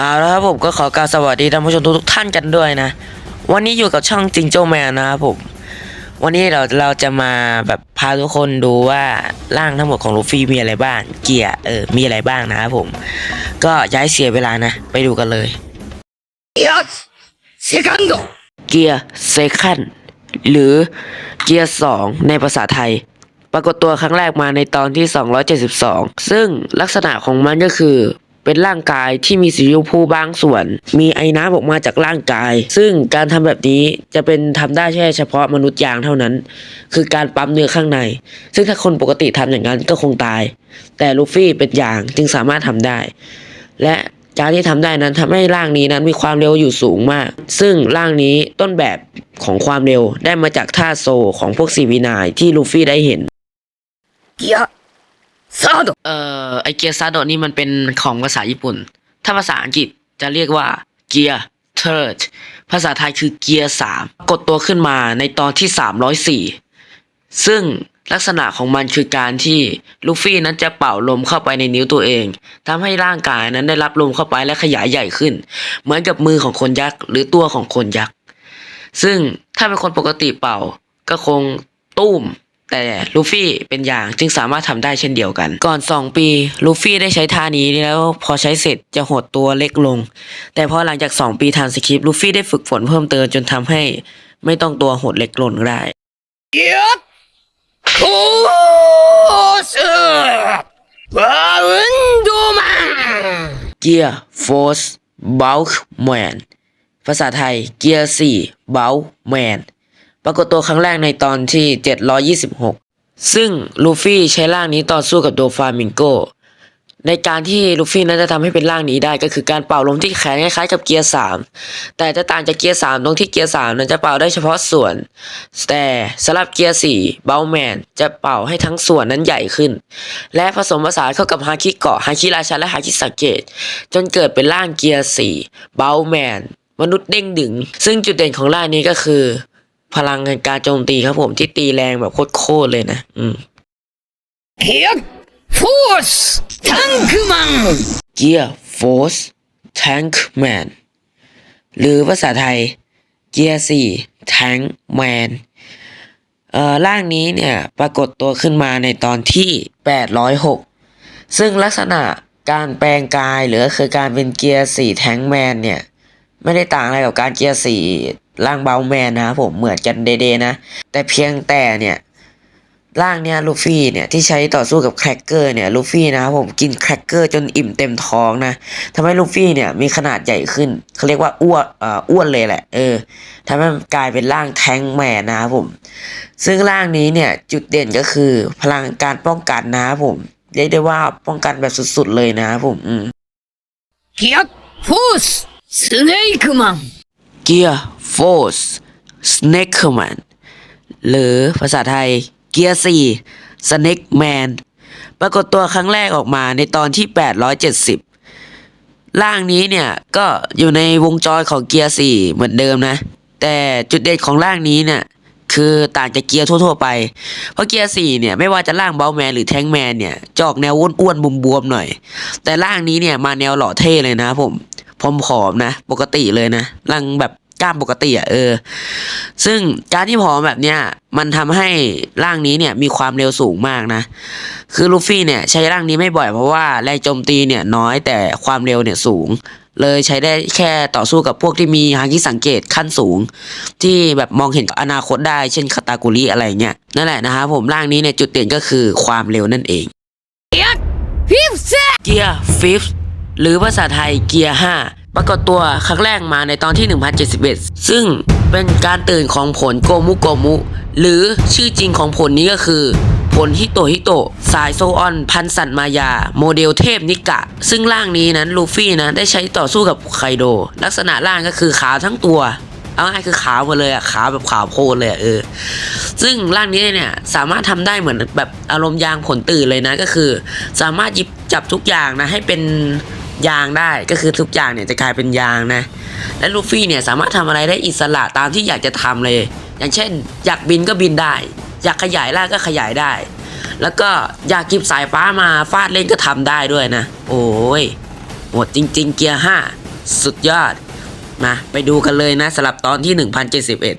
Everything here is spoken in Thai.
เอาล้วครับผมก็ขอกราบสวัสดีท่านผู้ชมทุกท่านกันด้วยนะ วันนี้อยู่กับช่องจิงโจ้แมนนะครับผม วันนี้เราเราจะมาแบบพาทุกคนดูว่าร่างทั้งหมดของลูฟี่มีอะไรบ้าง เกียร์เออมีอะไรบ้างนะครับผม ก็ย้ายเสียเวลานะ ไปดูกันเลยเกียร์เซคันดเกียร์เซคันหรือเกียร์สองในภาษาไทย ปรากฏตัวครั้งแรกมาในตอนที่ 272 ซึ่งลักษณะของมันก็คือ เป็นร่างกายที่มีสีชมพูบางส่วน มีไอ้น้ำออกมาจากร่างกาย ซึ่งการทำแบบนี้จะเป็นทำได้แค่เฉพาะมนุษย์ยางเท่านั้น คือการปั๊มเนื้อข้างใน ซึ่งถ้าคนปกติทำอย่างนั้นก็คงตาย แต่ลูฟี่เป็นยางจึงสามารถทำได้ และการที่ทำได้นั้นทำให้ร่างนี้นั้นมีความเร็วอยู่สูงมาก ซึ่งร่างนี้ต้นแบบของความเร็วได้มาจากท่าโซของพวกซีวีนายที่ลูฟี่ได้เห็นい ซาโดเอ่อไอเกียร์ซาโดนี่มันเป็นของภาษาญี่ปุ่น ถ้าภาษาอังกฤษจะเรียกว่าเกียร์เทิร์ดภาษาไทยคือเกียร์สามกดตัวขึ้นมาในตอนที่สามร้อยสี่ซึ่งลักษณะของมันคือการที่ลูฟี่นั้นจะเป่าลมเข้าไปในนิ้วตัวเอง ทำให้ร่างกายนั้นได้รับลมเข้าไปและขยายใหญ่ขึ้น เหมือนกับมือของคนยักษ์หรือตัวของคนยักษ์ซึ่งถ้าเป็นคนปกติเป่าก็คงตุ้ม แต่ลูฟี่เป็นอย่างจึงสามารถทำได้เช่นเดียวกัน ก่อน 2 ปีลูฟี่ได้ใช้ท่านี้แล้วพอใช้เสร็จจะหดตัวเล็กลง แต่พอหลังจาก 2 ปีทานสคริปลูฟี่ได้ฝึกฝนเพิ่มเติมจนทำให้ไม่ต้องตัวหดเล็กลงได้ยับเกียร์โฟสบัลค์แมนภาษาไทยเกียร์สี่บัลค์แมน ปรากฏตัวครั้งแรกในตอนที่ 726 ซึ่งลูฟี่ใช้ร่างนี้ต่อสู้กับโดฟามิงโก ในการที่ลูฟี่นั้นจะทำให้เป็นร่างนี้ได้ก็คือการเป่าลมที่แขนคล้ายๆกับเกียร์สามแต่จะต่างจากเกียร์สามตรงที่เกียร์สามนั้นจะเป่าได้เฉพาะส่วน แต่สำหรับเกียร์สี่เบลแมนจะเป่าให้ทั้งส่วนนั้นใหญ่ขึ้น และผสมผสานเข้ากับฮาคิเกาะฮาคิราชันและฮาคิสังเกต จนเกิดเป็นร่างเกียร์สี่เบลแมนมนุษย์เด้งดึง ซึ่งจุดเด่นของร่างนี้ก็คือ พลังแห่งการโจมตีครับผมที่ตีแรงแบบโคตรเลยนะ อืมเกียร์โฟสแทงค์แมนเกียร์โฟสแทงค์แมนหรือภาษาไทยเกียร์สี่แทงค์แมนเอ่อร่างนี้เนี่ยปรากฏตัวขึ้นมาในตอนที่ 806 ซึ่งลักษณะการแปลงกายหรือคือการเป็นเกียร์สี่แทงค์แมนเนี่ย ไม่ได้ต่างอะไรกับการเกียร์สี่ ร่างเบลแมนนะครับผมเหมือนกันเดๆนะ แต่เพียงแต่เนี่ยร่างเนี่ยลูฟี่เนี่ยที่ใช้ต่อสู้กับแครกเกอร์เนี่ยลูฟี่นะครับผมกินแครกเกอร์จนอิ่มเต็มท้องนะทำให้ลูฟี่เนี่ยมีขนาดใหญ่ขึ้นเขาเรียกว่าอ้วนอ่ออ้วนเลยแหละเออทำให้กลายเป็นร่างแทงแมนนะครับผม ซึ่งร่างนี้เนี่ยจุดเด่นก็คือพลังการป้องกันนะครับผมเรียกได้ว่าป้องกันแบบสุดๆเลยนะครับผมอืมい เกียร์โฟสสเน็คแมนหรือภาษาไทยเกียร์สี่สเน็คแมนปรากฏตัวครั้งแรกออกมาในตอนที่ 870 ร่างนี้เนี่ย ก็อยู่ในวงจรของเกียร์สี่เหมือนเดิมนะ แต่จุดเด่นของร่างนี้เนี่ยคือต่างจากเกียร์ทั่วๆไป เพราะเกียร์สี่เนี่ยไม่ว่าจะร่างเบลแมนหรือแทงแมนเนี่ยจอกแนวอ้วนๆบวมๆหน่อย แต่ร่างนี้เนี่ยมาแนวหล่อเท่เลยนะผม ผอมๆนะ ปกติเลยนะร่างแบบกล้ามปกติอะเออ ซึ่งการที่ผอมแบบเนี้ยมันทำให้ร่างนี้เนี่ยมีความเร็วสูงมากนะ คือลูฟี่เนี่ยใช้ร่างนี้ไม่บ่อยเพราะว่าแรงโจมตีเนี่ยน้อยแต่ความเร็วเนี่ยสูง เลยใช้ได้แค่ต่อสู้กับพวกที่มีฮากิสังเกตขั้นสูง ที่แบบมองเห็นอนาคตได้เช่นคาตากุริอะไรเงี้ยนั่นแหละนะครับผมร่างนี้เนี่ยจุดเด่นก็คือความเร็วนั่นเองเกียร์ฟิฟส์ หรือภาษาไทยเกียร์ 5 ปรากฏตัวครั้งแรกมาในตอนที่ 1071 ซึ่งเป็นการตื่นของผลโกมุโกมุ หรือชื่อจริงของผลนี้ก็คือ ผลฮิโตฮิโตสายโซออน พันสันมายา โมเดลเทพนิกะ ซึ่งร่างนี้นั้นลูฟี่นะได้ใช้ต่อสู้กับไคโด ลักษณะร่างก็คือขาวทั้งตัวเอาง่ายคือขาวหมดเลยอะขาวแบบขาวโพลนเลยอะเออ ซึ่งร่างนี้เนี่ยสามารถทำได้เหมือนแบบอารมณ์ยางผลตื่นเลยนะก็คือ สามารถหยิบจับทุกอย่างนะให้เป็น ยางได้ก็คือทุกอย่างเนี่ยจะกลายเป็นยางนะ และลูฟี่เนี่ยสามารถทำอะไรได้อิสระตามที่อยากจะทำเลย อย่างเช่น อยากบินก็บินได้ อยากขยายร่างก็ขยายได้ แล้วก็อยากกิบสายฟ้ามาฟาดเล่นก็ทำได้ด้วยนะ โอ้ยหมดจริง ๆ เกียร์ห้าสุดยอดมาไปดูกันเลยนะสำหรับตอนที่ 1071